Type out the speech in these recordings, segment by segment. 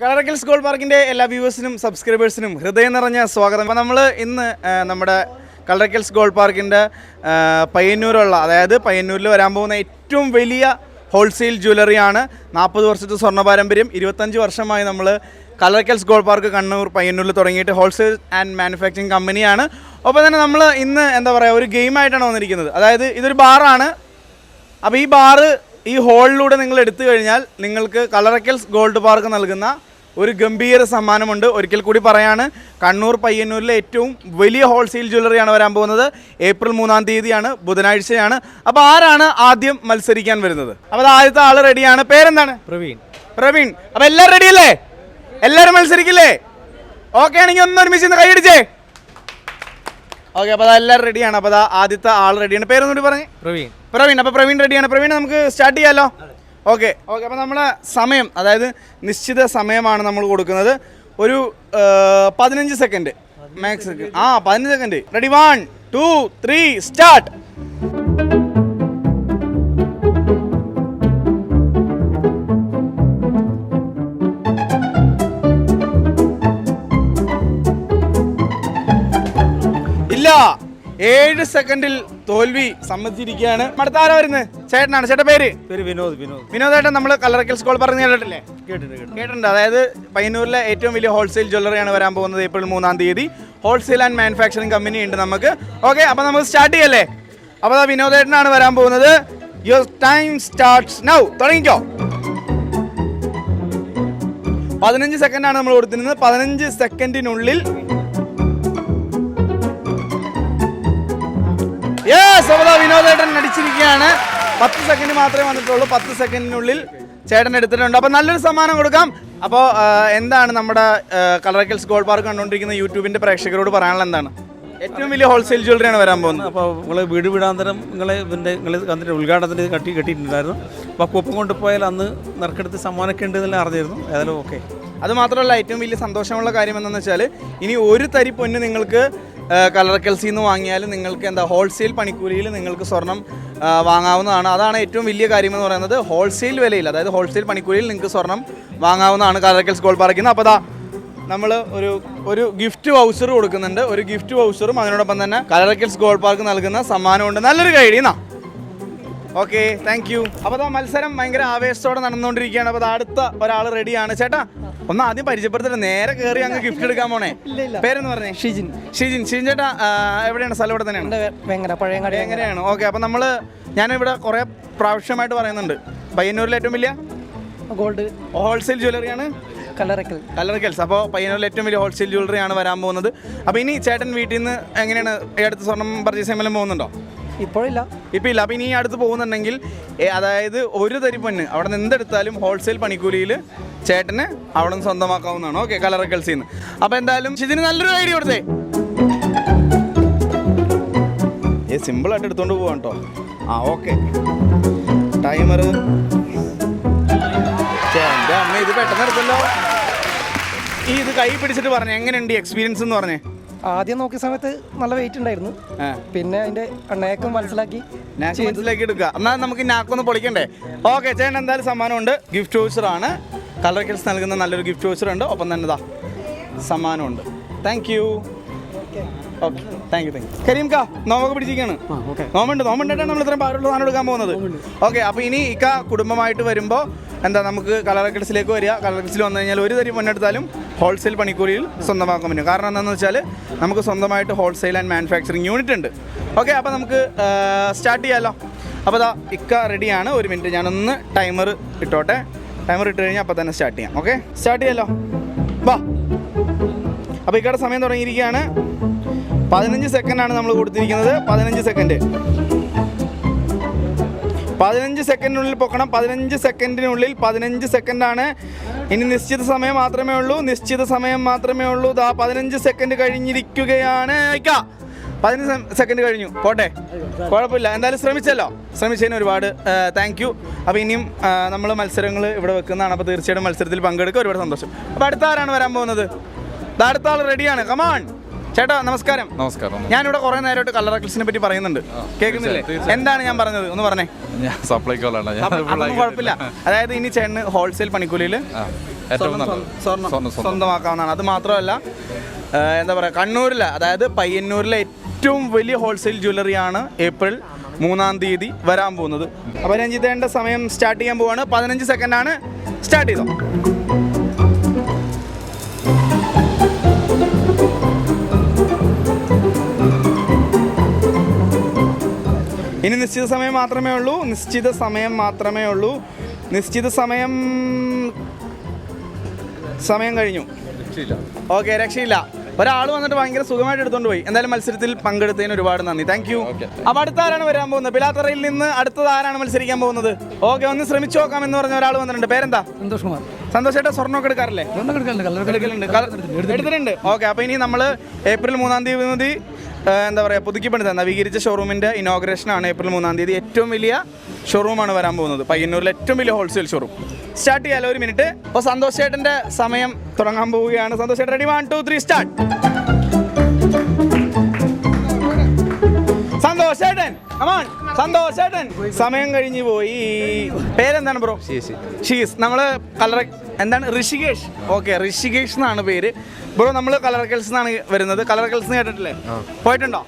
കളറക്കൽസ് gold പാർക്കിന്റെ എല്ലാ വ്യൂവേഴ്സിനും സബ്സ്ക്രൈബേഴ്സിനും ഹൃദയം നിറഞ്ഞ സ്വാഗതം. അപ്പോൾ നമ്മൾ ഇന്ന് നമ്മുടെ കളറക്കൽസ് ഗോൾഡ് പാർക്കിന്റെ പയ്യന്നൂരുള്ള അതായത് പയ്യന്നൂരിൽ വരാൻ പോകുന്ന ഏറ്റവും വലിയ ഹോൾസെയിൽ ജ്വല്ലറിയാണ് നാൽപ്പത് വർഷത്തെ സ്വർണ പാരമ്പര്യം. ഇരുപത്തഞ്ച് വർഷമായി നമ്മൾ കളറക്കൽസ് ഗോൾഡ് പാർക്ക് കണ്ണൂർ പയ്യന്നൂരിൽ തുടങ്ങിയിട്ട് ഹോൾസെയിൽ ആൻഡ് മാനുഫാക്ചറിങ് കമ്പനിയാണ്. ഒപ്പം തന്നെ നമ്മൾ ഇന്ന് എന്താ പറയുക ഒരു ഗെയിമായിട്ടാണ് വന്നിരിക്കുന്നത്. അതായത് ഇതൊരു ബാറാണ് അപ്പോൾ ഈ ബാറ് ഈ ഹോളിലൂടെ നിങ്ങൾ എടുത്തു കഴിഞ്ഞാൽ നിങ്ങൾക്ക് കളറക്കൽസ് ഗോൾഡ് പാർക്ക് നൽകുന്ന ഒരു ഗംഭീര സമ്മാനമുണ്ട്. ഒരിക്കൽ കൂടി പറയാണ് കണ്ണൂർ പയ്യന്നൂരിലെ ഏറ്റവും വലിയ ഹോൾസെയിൽ ജ്വല്ലറിയാണ് വരാൻ പോകുന്നത്. ഏപ്രിൽ മൂന്നാം തീയതിയാണ് ബുധനാഴ്ചയാണ്. അപ്പോൾ ആരാണ് ആദ്യം മത്സരിക്കാൻ വരുന്നത്? അപ്പോൾ ആദ്യത്തെ ആൾ റെഡിയാണ് പേരെന്താണ്? പ്രവീൺ. പ്രവീൺ. അപ്പോൾ എല്ലാവരും റെഡിയല്ലേ എല്ലാവരും മത്സരിക്കില്ലേ? ഓക്കെ ആണെങ്കിൽ ഒന്ന് ഒരുമിച്ച് ഇന്ന് കൈയടിച്ചേ. ഓക്കെ അപ്പോൾ അതെല്ലാവരും റെഡിയാണ് അപ്പോൾ ആദ്യത്തെ ആൾ റെഡിയാണ് പേരൊന്നുകൂടി പറഞ്ഞേ. പ്രവീൺ. പ്രവീൺ. അപ്പോൾ പ്രവീൺ റെഡിയാണ് പ്രവീൺ നമുക്ക് സ്റ്റാർട്ട് ചെയ്യാമല്ലോ ഓക്കെ ഓക്കെ അപ്പോൾ നമ്മളെ സമയം അതായത് നിശ്ചിത സമയമാണ് നമ്മൾ കൊടുക്കുന്നത്. ഒരു പതിനഞ്ച് സെക്കൻഡ് മാക്സ് ആ പതിനഞ്ച് second ready one two three start ഇല്ല. ഏഴ് സെക്കൻഡിൽ തോൽവി സമ്മതിച്ചിരിക്കുകയാണ്. അടുത്ത ആരാ വരുന്നത് ചേട്ടനാണ്. ചേട്ടൻ പേര്? പേര് വിനോദ് വിനോദ്. വിനോദേട്ടൻ നമ്മൾ കളറക്കൽ സ്കൂൾ പറഞ്ഞു കേട്ടിട്ടില്ലേ? കേട്ടിട്ട് കേട്ടു കേട്ടിട്ടുണ്ട്. അതായത് പയ്യന്നൂരിലെ ഏറ്റവും വലിയ ഹോൾസെയിൽ ജ്വല്ലറിയാണ് വരാൻ പോകുന്നത് ഏപ്രിൽ മൂന്നാം തീയതി. ഹോൾസെയിൽ ആൻഡ് മാനുഫാക്ചറിങ് കമ്പനി ഉണ്ട് നമുക്ക്. ഓക്കെ അപ്പോൾ നമുക്ക് സ്റ്റാർട്ട് ചെയ്യല്ലേ? അപ്പോൾ വിനോദ് വിനോദേട്ടനാണ് വരാൻ പോകുന്നത്. യുവർ ടൈം സ്റ്റാർട്ട്സ് നൗ തുടങ്ങിക്കോ. പതിനഞ്ച് സെക്കൻഡാണ് നമ്മൾ കൊടുത്തിരുന്നത്. പതിനഞ്ച് സെക്കൻഡിനുള്ളിൽ അപ്പോൾ വിനോദേട്ടൻ അടിച്ചിരിക്കുകയാണ് പത്ത് സെക്കൻഡ് മാത്രമേ വന്നിട്ടുള്ളൂ. പത്ത് സെക്കൻഡിനുള്ളിൽ ചേട്ടൻ എടുത്തിട്ടുണ്ട്. അപ്പോൾ നല്ലൊരു സമ്മാനം കൊടുക്കാം. അപ്പോൾ എന്താണ് നമ്മുടെ കളറക്കൽസ് ഗോൾഡ് പാർക്ക് കണ്ടുകൊണ്ടിരിക്കുന്ന യൂട്യൂബിന്റെ പ്രേക്ഷകരോട് പറയാനുള്ള എന്താണ്? ഏറ്റവും വലിയ ഹോൾസെയിൽ ജ്വല്ലറിയാണ് വരാൻ പോകുന്നത്. അപ്പോൾ നിങ്ങൾ വീട് വീടാന്തരം നിങ്ങളെ ഇതിന്റെ നിങ്ങൾ അതിന്റെ ഉദ്ഘാടനത്തിന് കട്ടി കെട്ടിയിട്ടുണ്ടായിരുന്നു. അപ്പോൾ കൂപ്പം കൊണ്ടുപോയാൽ അന്ന് നറുക്കെടുത്ത് സമ്മാനമൊക്കെ ഉണ്ട് എന്നെല്ലാം അറിഞ്ഞിരുന്നു. ഏതായാലും ഓക്കെ അത് മാത്രമല്ല ഏറ്റവും വലിയ സന്തോഷമുള്ള കാര്യം എന്താണെന്ന് വെച്ചാൽ ഇനി ഒരു തരി പൊന്ന് നിങ്ങൾക്ക് കളറക്കൽസിൽ നിന്ന് വാങ്ങിയാൽ നിങ്ങൾക്ക് എന്താ ഹോൾസെയിൽ പണിക്കൂലിയിൽ നിങ്ങൾക്ക് സ്വർണം വാങ്ങാവുന്നതാണ്. അതാണ് ഏറ്റവും വലിയ കാര്യം എന്ന് പറയുന്നത്. ഹോൾസെയിൽ വിലയിൽ അതായത് ഹോൾസെയിൽ പണിക്കൂലിയിൽ നിങ്ങൾക്ക് സ്വർണം വാങ്ങാവുന്നതാണ് കളറക്കൽസ് ഗോൾഡ് പാർക്കിൽ നിന്ന് അപ്പോൾ അതാ നമ്മൾ ഒരു ഒരു ഗിഫ്റ്റ് വൗച്ചർ കൊടുക്കുന്നുണ്ട്. ഒരു ഗിഫ്റ്റ് വൗച്ചറും അതിനോടൊപ്പം തന്നെ കളറക്കൽസ് ഗോൾഡ് പാർക്ക് നൽകുന്ന സമ്മാനമുണ്ട് നല്ലൊരു കൈഡി എന്നാ ഓക്കെ താങ്ക് യു അപ്പോൾ മത്സരം ഭയങ്കര ആവേശത്തോടെ നടന്നുകൊണ്ടിരിക്കുകയാണ്. അപ്പോൾ അടുത്ത ഒരാൾ റെഡിയാണ് ചേട്ടാ ഒന്ന് ആദ്യം പരിചയപ്പെടുത്തിട്ട് നേരെ കയറി അങ്ങ് ഗിഫ്റ്റ് എടുക്കാൻ പോണേ. പേരെന്ന് പറഞ്ഞേ? ഷിജിൻ. ഷിജിൻ. ഷിജിൻ ചേട്ടാ എവിടെയാണ്? സ്ഥലം ഇവിടെ തന്നെയാണ്? പഴയങ്ങാടി എങ്ങനെയാണ്? ഓക്കെ അപ്പൊ നമ്മൾ ഞാനിവിടെ കുറേ പ്രാവശ്യമായിട്ട് പറയുന്നുണ്ട്. പയ്യന്നൂരിലെ ഏറ്റവും വലിയ? ഗോൾഡ്. ഹോൾസെയിൽ ജ്വല്ലറിയാണ് കല്ലറക്കൽ കല്ലറക്കൽസ് അപ്പോൾ പയ്യന്നൂരിലെ ഏറ്റവും വലിയ ഹോൾസെയിൽ ജ്വല്ലറി ആണ് വരാൻ പോകുന്നത്. അപ്പോൾ ഇനി ചേട്ടൻ വീട്ടിൽ നിന്ന് എങ്ങനെയാണ് ഈ അടുത്ത് സ്വർണം പർച്ചേസ് ചെയ്യുമ്പോൾ പോകുന്നുണ്ടോ? ഇപ്പോഴില്ല. ഇപ്പോൾ ഇല്ല അപ്പോൾ ഇനി അടുത്ത് പോകുന്നുണ്ടെങ്കിൽ അതായത് ഒരു തരി പൊന്ന് അവിടെ നിന്ന് എന്തെടുത്താലും ഹോൾസെയിൽ പണിക്കൂലിയിൽ ചേട്ടന് അവിടെ നിന്ന് സ്വന്തമാക്കാവുന്നതാണ് ഓക്കെ കലറക്കൽസിൽ നിന്ന് അപ്പോൾ എന്തായാലും ഇതിന് നല്ലൊരു ഐഡിയ കൊടുത്തേ. ഏ സിമ്പിളായിട്ട് എടുത്തോണ്ട് പോവാം കേട്ടോ ആ ഓക്കെ ടൈമർ എന്റെ അമ്മ ഇത് പെട്ടെന്ന് എടുത്തല്ലോ. ഈ ഇത് കൈ പിടിച്ചിട്ട് പറഞ്ഞു എങ്ങനെയുണ്ട് എക്സ്പീരിയൻസ് എന്ന് പറഞ്ഞേ? ആദ്യം നോക്കിയ സമയത്ത് നല്ല വെയിറ്റ് ഉണ്ടായിരുന്നു. പിന്നെ അതിന്റെ എണ്ണയൊക്കെ മനസ്സിലാക്കി. നാക്ക് മനസ്സിലാക്കി എടുക്കുക. എന്നാൽ നമുക്ക് നാക്കൊന്ന് പൊളിക്കണ്ടേ? ഓക്കെ ചേട്ടൻ എന്തായാലും സമ്മാനമുണ്ട്. ഗിഫ്റ്റ് വൗച്ചർ ആണ്. കളർ കിൽസ് നൽകുന്ന നല്ലൊരു ഗിഫ്റ്റ് വോച്ചർ ഉണ്ട്. ഒപ്പം തന്നെ ഇതാ സമ്മാനമുണ്ട്. Thank you okay thank you thank you Kareem കാ നോമൊക്കെ പിടിച്ചിരിക്കുകയാണ്. നോമുണ്ട് നോമുണ്ടായിട്ടാണ് നമ്മൾ ഇത്രയും പാടുള്ള. സാധനം എടുക്കാൻ പോകുന്നത്. ഓക്കെ അപ്പോൾ ഇനി ഇക്ക കുടുംബമായിട്ട് വരുമ്പോൾ എന്താ നമുക്ക് കളർ കിഡ്സിലേക്ക് വരിക. കളർ കിഡ്സിൽ വന്നു കഴിഞ്ഞാൽ ഒരു തരി മുന്നെടുത്താലും ഹോൾസെയിൽ പണിക്കൂലിയിൽ സ്വന്തമാക്കാൻ പറ്റും. കാരണം എന്താണെന്ന് വെച്ചാൽ നമുക്ക് സ്വന്തമായിട്ട് ഹോൾസെയിൽ ആൻഡ് മാനുഫാക്ചറിങ് യൂണിറ്റ് ഉണ്ട്. ഓക്കെ അപ്പോൾ നമുക്ക് സ്റ്റാർട്ട് ചെയ്യാമല്ലോ അപ്പോൾ ദാ ഇക്ക റെഡിയാണ് ഒരു മിനിറ്റ് ഞാനൊന്ന് ടൈമർ ഇട്ടോട്ടെ. ടൈമർ ഇട്ട് കഴിഞ്ഞാൽ അപ്പോൾ തന്നെ സ്റ്റാർട്ട് ചെയ്യാം. ഓക്കെ സ്റ്റാർട്ട് ചെയ്യാമല്ലോ വാ. അപ്പോൾ ഇക്കയുടെ സമയം തുടങ്ങിയിരിക്കുകയാണ്. പതിനഞ്ച് സെക്കൻഡാണ് നമ്മൾ കൊടുത്തിരിക്കുന്നത്. പതിനഞ്ച് സെക്കൻഡ് പതിനഞ്ച് സെക്കൻഡിനുള്ളിൽ പൊക്കണം. പതിനഞ്ച് സെക്കൻഡിനുള്ളിൽ പതിനഞ്ച് സെക്കൻഡാണ് ഇനി നിശ്ചിത സമയം മാത്രമേ ഉള്ളൂ. നിശ്ചിത സമയം മാത്രമേ ഉള്ളൂ. ദാ പതിനഞ്ച് സെക്കൻഡ് കഴിഞ്ഞിരിക്കുകയാണ്. അയക്ക പതിനഞ്ച് സെക്കൻഡ് കഴിഞ്ഞു. പോട്ടെ. കുഴപ്പമില്ല. എന്തായാലും ശ്രമിച്ചല്ലോ. ശ്രമിച്ചതിന് ഒരുപാട് താങ്ക് യു അപ്പോൾ ഇനിയും നമ്മൾ മത്സരങ്ങൾ ഇവിടെ വെക്കുന്നതാണ്. അപ്പോൾ തീർച്ചയായിട്ടും മത്സരത്തിൽ പങ്കെടുക്കുക. ഒരുപാട് സന്തോഷം. അപ്പോൾ അടുത്ത ആരാണ് വരാൻ പോകുന്നത്? അടുത്ത ആൾ റെഡിയാണ് കമാൺ ചേട്ടാ നമസ്കാരം. നമസ്കാരം. ഞാനിവിടെ കുറെ നേരമായിട്ട് കളർ റെക്കൽസിനെ പറ്റി പറയുന്നുണ്ട്. കേൾക്കുന്നില്ലേ? എന്താണ് ഞാൻ പറഞ്ഞത്? ഒന്ന് പറഞ്ഞേ. കുഴപ്പമില്ല. അതായത് ഇനി ചേട്ടന് ഹോൾസെയിൽ പണിക്കൂലിയിൽ സ്വന്തമാക്കാവുന്നതാണ്. അത് മാത്രമല്ല എന്താ പറയുക കണ്ണൂരിലെ അതായത് പയ്യന്നൂരിലെ ഏറ്റവും വലിയ ഹോൾസെയിൽ ജ്വല്ലറിയാണ് ഏപ്രിൽ മൂന്നാം തീയതി വരാൻ പോകുന്നത്. അപ്പോൾ രഞ്ജിത്തേണ്ട സമയം സ്റ്റാർട്ട് ചെയ്യാൻ പോവാണ്. പതിനഞ്ച് സെക്കൻഡാണ് സ്റ്റാർട്ട് ചെയ്തോ? ഇനി നിശ്ചിത സമയം മാത്രമേ ഉള്ളൂ. നിശ്ചിത സമയം മാത്രമേ ഉള്ളൂ. നിശ്ചിത സമയം സമയം കഴിഞ്ഞു. ഓക്കെ രക്ഷയില്ല. ഒരാൾ വന്നിട്ട് ഭയങ്കര സുഖമായിട്ട് എടുത്തോണ്ട് പോയി. എന്തായാലും മത്സരത്തിൽ പങ്കെടുത്തതിന് ഒരുപാട് നന്ദി. താങ്ക് യു അപ്പൊ അടുത്ത ആരാണ് വരാൻ പോകുന്നത്. പിലാത്തറയിൽ നിന്ന് അടുത്തത് ആരാണ് മത്സരിക്കാൻ പോകുന്നത്? ഓക്കെ ഒന്ന് ശ്രമിച്ചു നോക്കാം എന്ന് പറഞ്ഞ ഒരാൾ വന്നിട്ടുണ്ട്. പേരെന്താ? സന്തോഷ് കുമാർ സന്തോഷമായിട്ട് സ്വർണമൊക്കെ എടുക്കാറില്ലേ? എടുക്കലുണ്ട് എടുത്തിട്ടുണ്ട് ഓക്കെ അപ്പൊ ഇനി നമ്മൾ ഏപ്രിൽ മൂന്നാം തീയതി എന്താ പറയുക പുതുക്കി പണിത നവീകരിച്ച ഷോറൂമിന്റെ ഇനോഗ്രേഷൻ ആണ് ഏപ്രിൽ മൂന്നാം തീയതി. ഏറ്റവും വലിയ ഷോറൂമാണ് വരാൻ പോകുന്നത്. പയ്യന്നൂരിലെ ഏറ്റവും വലിയ ഹോൾസെയിൽ ഷോറൂം സ്റ്റാർട്ട് ചെയ്യാലോ ഒരു മിനിറ്റ് അപ്പോൾ സന്തോഷ് ചേട്ടന്റെ സമയം തുടങ്ങാൻ പോവുകയാണ്. സന്തോഷ് ചേട്ടൻ ready one two three start Santhosh ചേട്ടൻ സന്തോഷ് ചേട്ടൻ സമയം കഴിഞ്ഞു പോയി. പേരെന്താണ് ബ്രോ? ഷീസ് നമ്മൾ കളർ എന്താണ്? ഋഷികേഷ്. ഓക്കെ ഋഷികേഷ് എന്നാണ് പേര്. ബ്രോ നമ്മൾ കളർ കെൽസ് എന്നാണ് വരുന്നത്. കളർ കെൽസ് കേട്ടിട്ടില്ലേ? പോയിട്ടുണ്ടോ?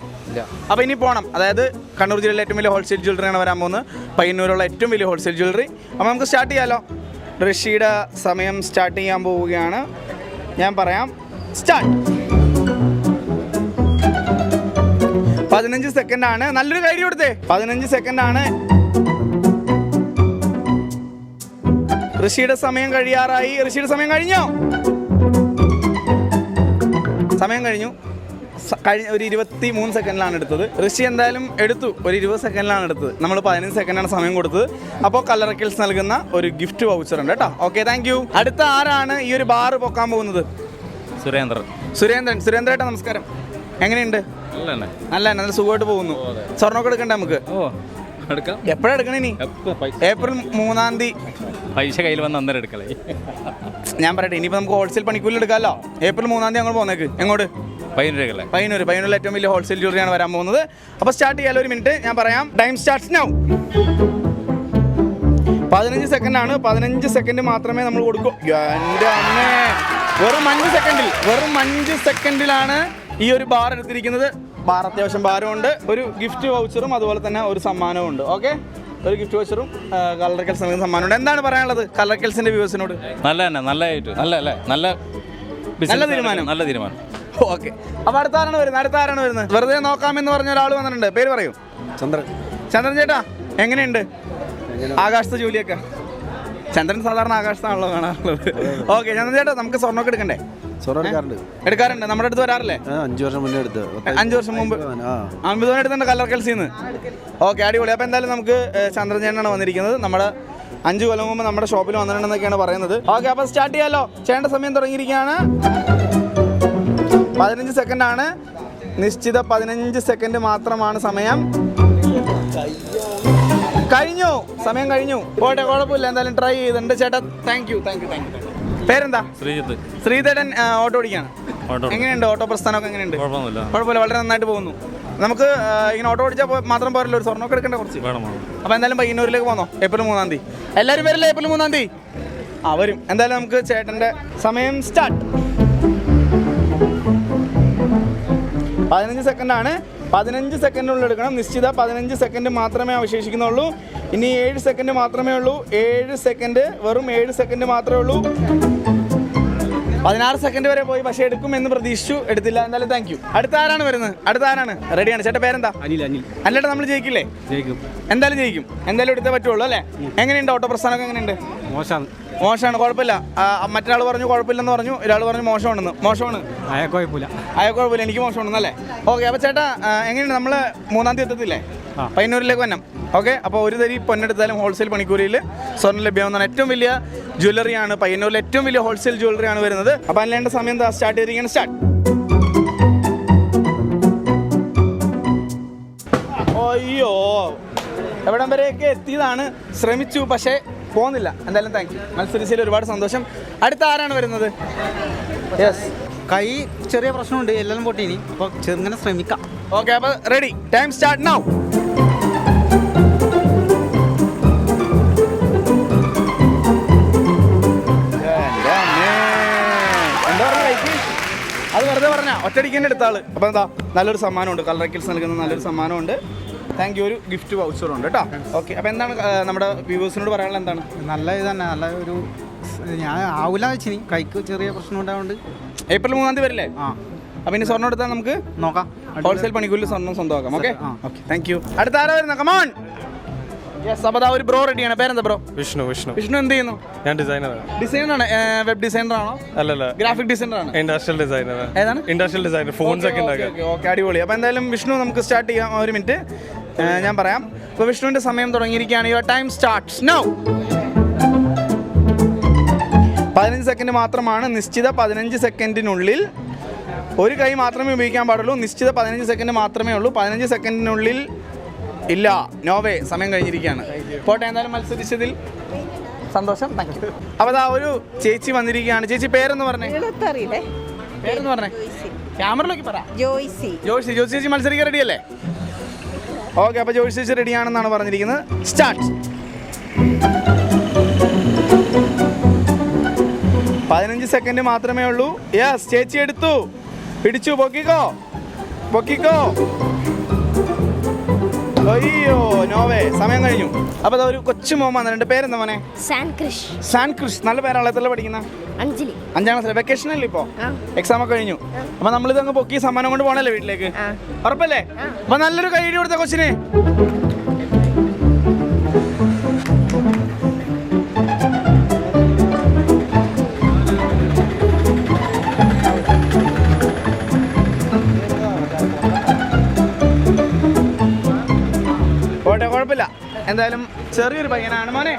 അപ്പൊ ഇനി പോണം. അതായത് കണ്ണൂർ ജില്ലയിലെ ഏറ്റവും വലിയ ഹോൾസെയിൽ ജ്വല്ലറിയാണ് വരാൻ പോകുന്നത്. പയ്യന്നൂരുള്ള ഏറ്റവും വലിയ ഹോൾസെയിൽ ജ്വല്ലറി അപ്പൊ നമുക്ക് സ്റ്റാർട്ട് ചെയ്യാലോ? ഋഷിയുടെ സമയം സ്റ്റാർട്ട് ചെയ്യാൻ പോവുകയാണ്. ഞാൻ പറയാം. സ്റ്റാർട്ട് പതിനഞ്ച് സെക്കൻഡ് ആണ് നല്ലൊരു കൈ കൊടുത്തേ. പതിനഞ്ച് സെക്കൻഡ് ആണ് ഋഷിയുടെ സമയം കഴിയാറായി. ഋഷിയുടെ സമയം കഴിഞ്ഞോ? സമയം കഴിഞ്ഞു. കഴിഞ്ഞ ഒരു ഇരുപത്തി മൂന്ന് സെക്കൻഡിലാണ് എടുത്തത്. ഋഷി എന്തായാലും എടുത്തു. ഒരു ഇരുപത് സെക്കൻഡിലാണ് എടുത്തത്. നമ്മൾ പതിനഞ്ച് സെക്കൻഡാണ് സമയം കൊടുത്തത്. അപ്പോൾ കല്ലറക്കൽസ് നൽകുന്ന ഒരു ഗിഫ്റ്റ് വൗച്ചർ ഉണ്ട് കേട്ടോ. ഓക്കെ താങ്ക് യു അടുത്ത ആരാണ് ഈ ഒരു ബാർ പൊക്കാൻ പോകുന്നത്? സുരേന്ദ്രൻ. സുരേന്ദ്രൻ. സുരേന്ദ്രേട്ടാ നമസ്കാരം. എങ്ങനെയുണ്ട്? നല്ല തന്നെ നല്ല സുഖമായിട്ട് പോകുന്നു. സ്വർണമൊക്കെ എടുക്കണ്ടേ നമുക്ക്? എപ്പോഴാണ് എടുക്കണേ ഇനി? ഏപ്രിൽ മൂന്നാം തീയതി. പൈസ കയ്യിൽ വന്ന് അന്നേരം എടുക്കലേ. ഞാൻ പറയട്ടെ ഇനിയിപ്പോ നമുക്ക് ഹോൾസെയിൽ പണിക്കൂലി എടുക്കാമല്ലോ ഏപ്രിൽ മൂന്നാം തീയതി അങ്ങോട്ട് പോന്നേക്ക്. എങ്ങോട്ട്? രൂപ പയ്യന്നൂർ പയ്യന്നൂരിലെ ഏറ്റവും വലിയ ഹോൾസെയിൽ ജ്വല്ലറിയാണ് വരാൻ പോകുന്നത്. അപ്പോൾ സ്റ്റാർട്ട് ചെയ്യാലോ ഒരു മിനിറ്റ് ഞാൻ പറയാം. ടൈം സ്റ്റാർട്ട്സ് നൗ പതിനഞ്ച് സെക്കൻഡ് ആണ്. പതിനഞ്ച് സെക്കൻഡ് മാത്രമേ നമ്മൾ കൊടുക്കൂ. എന്റെ അമ്മേ. വെറും അഞ്ച് സെക്കൻഡിൽ വെറും അഞ്ച് സെക്കൻഡിലാണ് ഈ ഒരു ബാർ എടുത്തിരിക്കുന്നത് ബാർ അത്യാവശ്യം ഉണ്ട്. ഒരു ഗിഫ്റ്റ് വൗച്ചറും അതുപോലെ തന്നെ ഒരു സമ്മാനവും ഉണ്ട്. ഓക്കെ ഒരു ഗിഫ്റ്റ് വൗച്ചറും കളർ കെൽസ് നൽകുന്ന സമ്മാനമുണ്ട് എന്താണ് പറയാനുള്ളത് കളർ കെൽസിന്റെ വ്യൂവേഴ്സിനോട് നല്ല തന്നെ നല്ല നല്ല അല്ലേ? നല്ല നല്ല തീരുമാനം. നല്ല തീരുമാനം. ഓക്കെ അപ്പൊ അടുത്ത ആരാണ് വരുന്നത്? അടുത്ത ആരാണ് വരുന്നത്? വെറുതെ നോക്കാമെന്ന് പറഞ്ഞ ഒരാൾ വന്നിട്ടുണ്ട്. പേര് പറയൂ. ചന്ദ്രൻ. ചന്ദ്രൻ ചേട്ടാ എങ്ങനെയുണ്ട്? ആകാശത്തെ ജോലിയൊക്കെ. ചന്ദ്രൻ സാധാരണ ആകാശത്താണല്ലോ കാണാറുള്ളത്. ഓക്കെ ചന്ദ്രൻ ചേട്ടാ നമുക്ക് സ്വർണമൊക്കെ എടുക്കണ്ടേ? എടുക്കാറുണ്ട്. നമ്മുടെ അടുത്ത് വരാറില്ലേ? അഞ്ചു വർഷം മുന്നേ എടുത്ത്. അഞ്ച് വർഷം മുമ്പ്. ആ. അമ്പത് മണി എടുത്തുണ്ട് കല്ലർ കൽസിന്ന്. ഓക്കെ അടിപൊളി. അപ്പോൾ എന്തായാലും നമുക്ക് ഏഹ്, ചന്ദ്രൻ ചേട്ടനാണ് വന്നിരിക്കുന്നത്. നമ്മുടെ അഞ്ച് കൊല്ലം മുമ്പ് നമ്മുടെ ഷോപ്പിൽ വന്നിട്ടുണ്ടെന്നൊക്കെയാണ് പറയുന്നത്. ഓക്കെ അപ്പോൾ സ്റ്റാർട്ട് ചെയ്യാലോ? ചെയ്യേണ്ട സമയം തുടങ്ങിയിരിക്കുകയാണ്. പതിനഞ്ച് സെക്കൻഡ് ആണ് നിശ്ചിത പതിനഞ്ച് സെക്കൻഡ് മാത്രമാണ് സമയം. കഴിഞ്ഞു. സമയം കഴിഞ്ഞു. പോട്ടെ കുഴപ്പമില്ല. എന്തായാലും ട്രൈ ചെയ്തിട്ടുണ്ട്. ചേട്ടാ thank you thank you thank you പേരെന്താ? ശ്രീജിത്ത്. ശ്രീധരൻ ഓട്ടോ ഓടിക്കാണ് എങ്ങനെയുണ്ട് ഓട്ടോ പ്രസ്ഥാനമൊക്കെ എങ്ങനെയുണ്ട്? കുഴപ്പമില്ല വളരെ നന്നായിട്ട് പോകുന്നു. നമുക്ക് ഇങ്ങനെ ഓട്ടോ ഓടിച്ചാൽ മാത്രം പോരല്ലോ ഒരു സ്വർണമൊക്കെ എടുക്കേണ്ട കുറച്ച്? വേണം അപ്പോൾ എന്തായാലും പയ്യന്നൂരിലേക്ക് പോന്നോ? ഏപ്രിൽ മൂന്നാം തീയതി. എല്ലാവരും വരില്ലേ ഏപ്രിൽ മൂന്നാം തീയതി? ആ വരും. എന്തായാലും നമുക്ക് ചേട്ടന്റെ സമയം സ്റ്റാർട്ട് പതിനഞ്ച് സെക്കൻഡാണ് പതിനഞ്ച് സെക്കൻഡിനുള്ളിൽ എടുക്കണം. നിശ്ചിത പതിനഞ്ച് സെക്കൻഡ് മാത്രമേ അവശേഷിക്കുന്നുള്ളൂ. ഇനി ഏഴ് സെക്കൻഡ് മാത്രമേ ഉള്ളൂ. ഏഴ് സെക്കൻഡ് വെറും ഏഴ് സെക്കൻഡ് മാത്രമേ ഉള്ളൂ. പതിനാറ് സെക്കൻഡ് വരെ പോയി പക്ഷേ എടുക്കും എന്ന് പ്രതീക്ഷിച്ചു. എടുത്തില്ല. എന്തായാലും താങ്ക് യു അടുത്ത ആരാണ് വരുന്നത്? അടുത്ത ആരാണ്? റെഡിയാണ് ചേട്ടാ പേരെന്താ? അനിൽ അനിൽ. അല്ലേട്ടാ നമ്മൾ ജയിക്കില്ലേ? ജയിക്കും. എന്തായാലും ജയിക്കും. എന്തായാലും എടുത്തേ പറ്റുള്ളൂ അല്ലേ? എങ്ങനെയുണ്ട്? ഓട്ടോ പ്രസ്ഥാനമൊക്കെ എങ്ങനെയുണ്ട്? മോശമാണ്. മോശമാണ്. കുഴപ്പമില്ല. മറ്റൊരാൾ പറഞ്ഞു കുഴപ്പമില്ലെന്ന് പറഞ്ഞു. ഒരാൾ പറഞ്ഞു മോശമാണെന്ന്. മോശമാണ്. അയ കുഴപ്പമില്ല. അയ കുഴപ്പമില്ല. എനിക്ക് മോശമാണെന്നല്ലേ ഓക്കെ അപ്പോൾ ചേട്ടാ എങ്ങനെയുണ്ട്? നമ്മൾ മൂന്നാം തീയതി എത്തത്തില്ലേ? പയ്യന്നൂരിലേക്ക് വന്നം ഓക്കെ? അപ്പോൾ ഒരു തരി പൊന്നെടുത്താലും ഹോൾസെയിൽ പണിക്കൂലിയിൽ സ്വർണം ലഭ്യമാകുന്നതാണ് ഏറ്റവും വലിയ ജ്വല്ലറിയാണ് പയ്യന്നൂരിലെ ഏറ്റവും വലിയ ഹോൾസെയിൽ ജ്വല്ലറിയാണ് വരുന്നത്. അപ്പോൾ അല്ലേണ്ട സമയം സ്റ്റാർട്ട് ചെയ്തിരിക്കുകയാണ്. സ്റ്റാർട്ട് അയ്യോ. എവിടം വരെയൊക്കെ എത്തിയതാണ്? ശ്രമിച്ചു പക്ഷേ പോകുന്നില്ല എന്തായാലും താങ്ക് യു മത്സരിച്ചതിൽ ഒരുപാട് സന്തോഷം. അടുത്ത ആരാണ് വരുന്നത്? യെസ് കൈ ചെറിയ പ്രശ്നമുണ്ട്. എല്ലാം പൊട്ടീനി അപ്പോൾ ചെറുങ്ങനെ ശ്രമിക്കാം. ഓക്കെ അപ്പോൾ റെഡി ടൈം സ്റ്റാർട്ട് നൗ അത് വെറുതെ പറഞ്ഞ ഒറ്റടിക്ക് തന്നെ എടുത്ത ആൾ. അപ്പോൾ എന്താ നല്ലൊരു സമ്മാനമുണ്ട്. കളർ കിൽസ് നൽകുന്ന നല്ലൊരു സമ്മാനമുണ്ട്. താങ്ക് യു ഒരു ഗിഫ്റ്റ് വൗച്ചറും ഉണ്ട് കേട്ടോ. ഓക്കെ അപ്പോൾ എന്താണ് നമ്മുടെ വ്യൂവേഴ്സിനോട് പറയാനുള്ള എന്താണ്? നല്ല ഇത് തന്നെ നല്ല ഒരു ഞാൻ ആവില്ല വെച്ചിനി കൈക്ക് ചെറിയ പ്രശ്നം ഉണ്ടായതുകൊണ്ട് ഏപ്രിൽ മൂന്നാം തീയതി വരില്ലേ? ആ. അപ്പോൾ ഇനി സ്വർണം എടുത്താൽ നമുക്ക്? നോക്കാം. ഹോൾസെയിൽ പണിക്കൂലിൽ സ്വർണം സ്വന്തമാക്കാം. ഓക്കെ. ഓക്കെ. താങ്ക് യു അടുത്ത ആരാ വരുന്ന? കമോൺ യെസ് അപ്പോൾ ഒരു ബ്രോ റെഡിയാണ് പേരെന്താ ബ്രോ വിഷ്ണു വിഷ്ണു. വിഷ്ണു എന്ത് ചെയ്യുന്നു? ഞാൻ ഡിസൈനറാണ് ഡിസൈനറാണ് വെബ് ഡിസൈനർ ആണോ? അല്ലല്ല. ഗ്രാഫിക് ഡിസൈനർ ആണ്. ഇൻഡസ്ട്രിയൽ ഡിസൈനറാണ് ഏതാണ്? ഇൻഡസ്ട്രിയൽ ഡിസൈനർ ഫോൺസ് ഒക്കെ ഉണ്ടാക്കുക. ഓക്കെ അടിപൊളി. അപ്പോൾ എന്തായാലും വിഷ്ണു നമുക്ക് സ്റ്റാർട്ട് ചെയ്യാം. ഒരു മിനിറ്റ് ഞാൻ പറയാം. അപ്പോൾ വിഷ്ണുവിന്റെ സമയം തുടങ്ങിയിരിക്കുകയാണ്. യുവർ ടൈം സ്റ്റാർട്ട്സ് നൗ പതിനഞ്ച് സെക്കൻഡ് മാത്രമാണ്. നിശ്ചിത പതിനഞ്ച് സെക്കൻഡിനുള്ളിൽ ഒരു കൈ മാത്രമേ ഉപയോഗിക്കാൻ പാടുള്ളൂ. നിശ്ചിത പതിനഞ്ച് സെക്കൻഡ് മാത്രമേ ഉള്ളൂ. പതിനഞ്ച് സെക്കൻഡിനുള്ളിൽ ഇല്ല. നോവേ സമയം കഴിഞ്ഞിരിക്കുകയാണ്. പോട്ടെ എന്തായാലും മത്സരിച്ചതിൽ സന്തോഷം. താങ്ക് യു അപ്പോൾ അതാ ഒരു ചേച്ചി വന്നിരിക്കുകയാണ്. ചേച്ചി പേരെന്ന് പറഞ്ഞേ. പേരെന്ന് പറഞ്ഞേ. ക്യാമറയിലേക്ക് പറ. ജോയ്സി. ജോഷി ജോഷി ചേച്ചി മത്സരിക്കാൻ റെഡി അല്ലേ? ഓക്കെ അപ്പൊ ജോഷി ചേച്ചി റെഡിയാണെന്നാണ് പറഞ്ഞിരിക്കുന്നത്. സ്റ്റാർട്ട് പതിനഞ്ച് സെക്കൻഡ് മാത്രമേ ഉള്ളൂ. യെസ് ചേച്ചി എടുത്തു. പിടിച്ചു പൊക്കിക്കോ. പൊക്കിക്കോ. അയ്യോ നോവേ സമയം കഴിഞ്ഞു. അപ്പോൾ ഒരു കൊച്ചു മോൻ വന്നിട്ടുണ്ട് പേരെന്താ മോനെ? സാൻക്രിഷ് സാൻ നല്ല പേരാണല്ലോ എത്ര പഠിക്കുന്ന? അഞ്ജലി. അഞ്ചാം ക്ലാസ് വെക്കേഷൻ അല്ലേ ഇപ്പോ? എക്സാം ഒക്കെ കഴിഞ്ഞു. അപ്പൊ നമ്മളിത് അങ്ങ് പൊക്കി സമ്മാനം കൊണ്ട് പോണല്ലേ വീട്ടിലേക്ക്. ഉറപ്പല്ലേ? അപ്പൊ നല്ലൊരു കൈ കൊടുത്ത കൊച്ചിന്. എന്തായാലും ചെറിയൊരു പയ്യനാണ് മോനെ.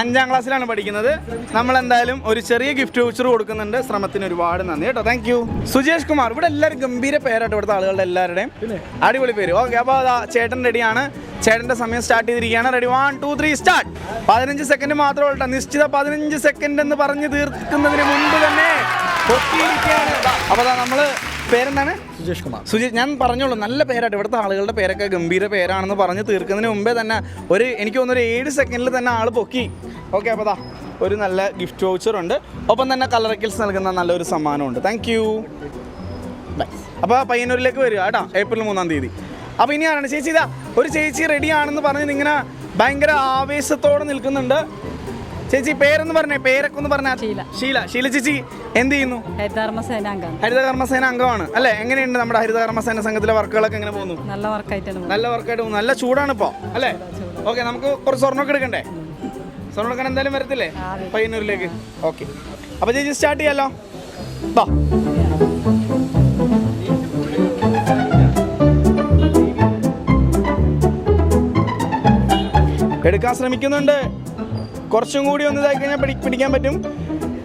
അഞ്ചാം ക്ലാസ്സിലാണ് പഠിക്കുന്നത്. നമ്മൾ എന്തായാലും ഒരു ചെറിയ ഗിഫ്റ്റ് വൗച്ചർ കൊടുക്കുന്നുണ്ട്. ശ്രമത്തിന് ഒരുപാട് നന്ദി കേട്ടോ. താങ്ക് യു സുജേഷ് കുമാർ ഇവിടെ എല്ലാവരും ഗംഭീര പേരാട്ടോ ഇവിടുത്തെ ആളുകളുടെ എല്ലാവരുടെയും. അടിപൊളി പേര്. ഓക്കെ അപ്പോൾ അതാ ചേട്ടൻ റെഡിയാണ് ചേട്ടന്റെ സമയം സ്റ്റാർട്ട് ചെയ്തിരിക്കുകയാണ്. Ready one two three start പതിനഞ്ച് സെക്കൻഡ് മാത്രമേ ഉള്ളൂ നിശ്ചിത പതിനഞ്ച് സെക്കൻഡ് എന്ന് പറഞ്ഞ് തീർക്കുന്നതിന് മുൻപ് തന്നെ പൊട്ടിയിരിക്കുകയാണ് അപ്പോൾ നമ്മൾ പേരെന്താണ്? സുജേഷ് കുമാർ സുജേഷ് ഞാൻ പറഞ്ഞോളൂ നല്ല പേരായിട്ട് ഇവിടുത്തെ ആളുകളുടെ പേരൊക്കെ ഗംഭീര പേരാണെന്ന് പറഞ്ഞ് തീർക്കുന്നതിന് മുമ്പേ തന്നെ ഒരു എനിക്ക് തോന്നുന്നു ഒരു ഏഴ് സെക്കൻഡിൽ തന്നെ ആൾ പൊക്കി. ഓക്കെ അപ്പോൾ ദാ ഒരു നല്ല ഗിഫ്റ്റ് വൗച്ചർ ഉണ്ട്. ഒപ്പം തന്നെ കളറക്കിൽസ് നൽകുന്ന നല്ലൊരു സമ്മാനമുണ്ട്. താങ്ക് യു അപ്പോൾ പയ്യന്നൂരിലേക്ക് വരിക കേട്ടോ ഏപ്രിൽ മൂന്നാം തീയതി. അപ്പോൾ ഇനി ആരാണ്? ചേച്ചി ഇതാ ഒരു ചേച്ചി റെഡിയാണെന്ന് പറഞ്ഞ് ഇങ്ങനെ ഭയങ്കര ആവേശത്തോടെ നിൽക്കുന്നുണ്ട്. ചേച്ചി പേരെന്ന് പറഞ്ഞേ പേരൊക്കെ ഒന്ന് പറഞ്ഞാൽ ഷീല. ഷീല. ഷീല ചേച്ചി എന്ത് ചെയ്യുന്നു? ഹരിതകർമ്മസേന അംഗം. ഹരിതകർമ്മസേന അംഗമാണ്. അല്ലേ? എങ്ങനെയുണ്ട് നമ്മുടെ ഹരിതകർമ്മസേന സംഘത്തിലെ വർക്കുകളൊക്കെ എങ്ങനെ പോകുന്നു? നല്ല വർക്കായിട്ടാണ് നല്ല വർക്കായിട്ട് പോകുന്നു. നല്ല ചൂടാണ് ഇപ്പോൾ അല്ലേ? ഓക്കെ നമുക്ക് കുറച്ച് സ്വർണമൊക്കെ എടുക്കണ്ടേ? സ്വർണം എടുക്കാൻ എന്തായാലും വരത്തില്ലേ? പയ്യന്നൂരിലേക്ക് ഓക്കെ. അപ്പോൾ ചേച്ചി സ്റ്റാർട്ട് ചെയ്യാലോ? ബാ. എടുക്കാൻ ശ്രമിക്കുന്നുണ്ട്. കുറച്ചും കൂടി ഒന്ന് ഇതായി കഴിഞ്ഞാൽ പിടി പിടിക്കാൻ പറ്റും.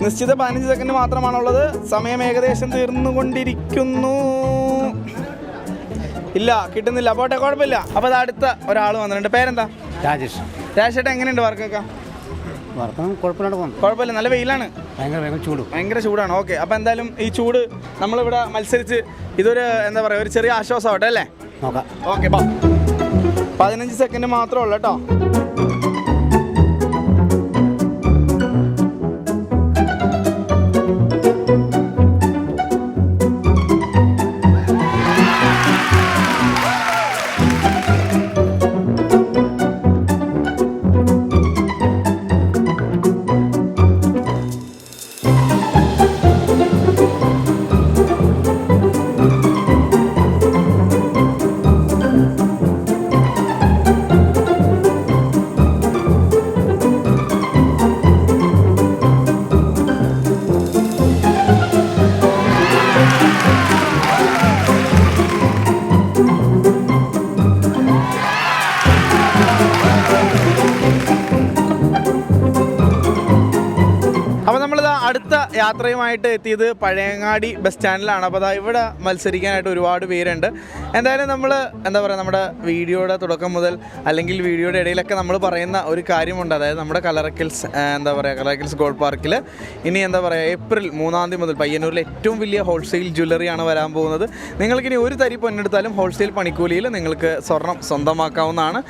നിശ്ചിത പതിനഞ്ച് സെക്കൻഡ് മാത്രമാണുള്ളത്. സമയം ഏകദേശം തീർന്നുകൊണ്ടിരിക്കുന്നു. ഇല്ല കിട്ടുന്നില്ല. പോട്ടെ കുഴപ്പമില്ല. അപ്പോൾ അത് അടുത്ത ഒരാൾ വന്നിട്ടുണ്ട്. പേരെന്താ? രാജേഷ്. രാജേഷേട്ടാ എങ്ങനെയുണ്ട് വർക്കൊക്കെ? കുഴപ്പമില്ലാണ്ട് പോകുന്നു. കുഴപ്പമില്ല. നല്ല വെയിലാണ്. ഭയങ്കര ഭയങ്കര ചൂടും. ഭയങ്കര ചൂടാണ്. ഓക്കെ. അപ്പോൾ എന്തായാലും ഈ ചൂട് നമ്മളിവിടെ മത്സരിച്ച് ഇതൊരു എന്താ പറയുക ഒരു ചെറിയ ആശ്വാസമാവട്ടെ അല്ലേ? നോക്കാം. ഓക്കെ പതിനഞ്ച് സെക്കൻഡ് മാത്രമേ ഉള്ളൂ കേട്ടോ. യാത്രയുമായിട്ട് എത്തിയത് പഴയങ്ങാടി ബസ് സ്റ്റാൻഡിലാണ്. അപ്പോൾ അതാ ഇവിടെ മത്സരിക്കാനായിട്ട് ഒരുപാട് പേരുണ്ട്. എന്തായാലും നമ്മൾ എന്താ പറയുക നമ്മുടെ വീഡിയോയുടെ തുടക്കം മുതൽ അല്ലെങ്കിൽ വീഡിയോയുടെ ഇടയിലൊക്കെ നമ്മൾ പറയുന്ന ഒരു കാര്യമുണ്ട്. അതായത് നമ്മുടെ കലറക്കിൽസ് എന്താ പറയുക കലറക്കിൽസ് ഗോൾഡ് പാർക്കിൽ ഇനി എന്താ പറയുക ഏപ്രിൽ മൂന്നാം തീയതി മുതൽ പയ്യന്നൂരിൽ ഏറ്റവും വലിയ ഹോൾസെയിൽ ജ്വല്ലറിയാണ് വരാൻ പോകുന്നത്. നിങ്ങൾക്കിനി ഒരു തരി പൊന്നെടുത്താലും ഹോൾസെയിൽ പണിക്കൂലിയിൽ നിങ്ങൾക്ക് സ്വർണം സ്വന്തമാക്കാവുന്നതാണ്.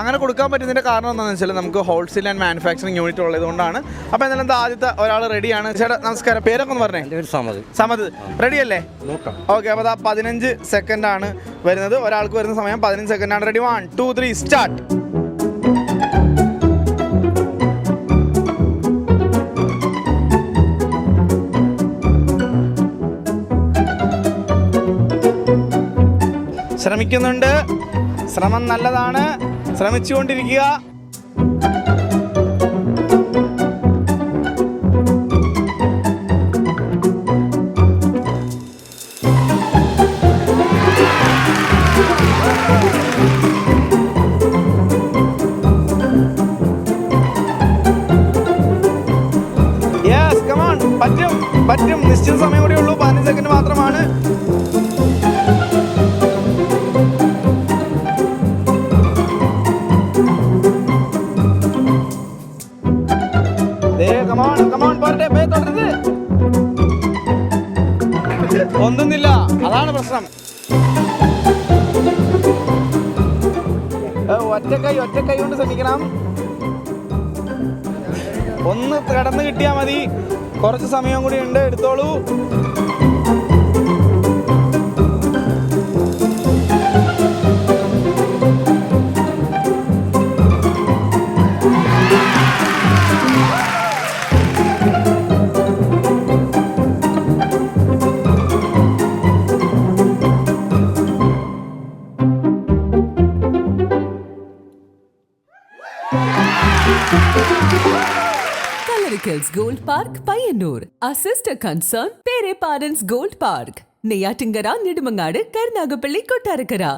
അങ്ങനെ കൊടുക്കാൻ പറ്റുന്നതിന്റെ കാരണം എന്താണെന്ന് വെച്ചാൽ നമുക്ക് ഹോൾസെയിൽ ആൻഡ് മാനുഫാക്ചറിങ് യൂണിറ്റ് ഉള്ളതുകൊണ്ടാണ്. അപ്പോൾ എന്തായാലും എന്താ ആദ്യത്തെ ഒരാൾ റെഡിയാണ് ചേട്ടാ നമസ്കാരം. പേരൊക്കെ ഒന്ന് പറഞ്ഞേ. സമത് റെഡി അല്ലേ ഓക്കെ അപ്പോൾ അതാ പതിനഞ്ച് സെക്കൻഡ് ആണ് വരുന്നത്. ഒരാൾക്ക് വരുന്ന സമയം പതിനഞ്ച് സെക്കൻഡ് ആണ് ready one two three start. ശ്രമിക്കുന്നുണ്ട്. ശ്രമം നല്ലതാണ്. ശ്രമിച്ചുകൊണ്ടിരിക്കുക. പ്രശ്നം ഒറ്റക്കൈ ഒറ്റക്കൈ കൊണ്ട് ശ്രമിക്കണം. ഒന്ന് കടന്നു കിട്ടിയാൽ മതി. കുറച്ച് സമയം കൂടി ഉണ്ട് എടുത്തോളൂ. Parents gold park Payyanur assist concern பேரே parents gold park Neyyattinkara Nedumangad Karunagappally Kottarakkara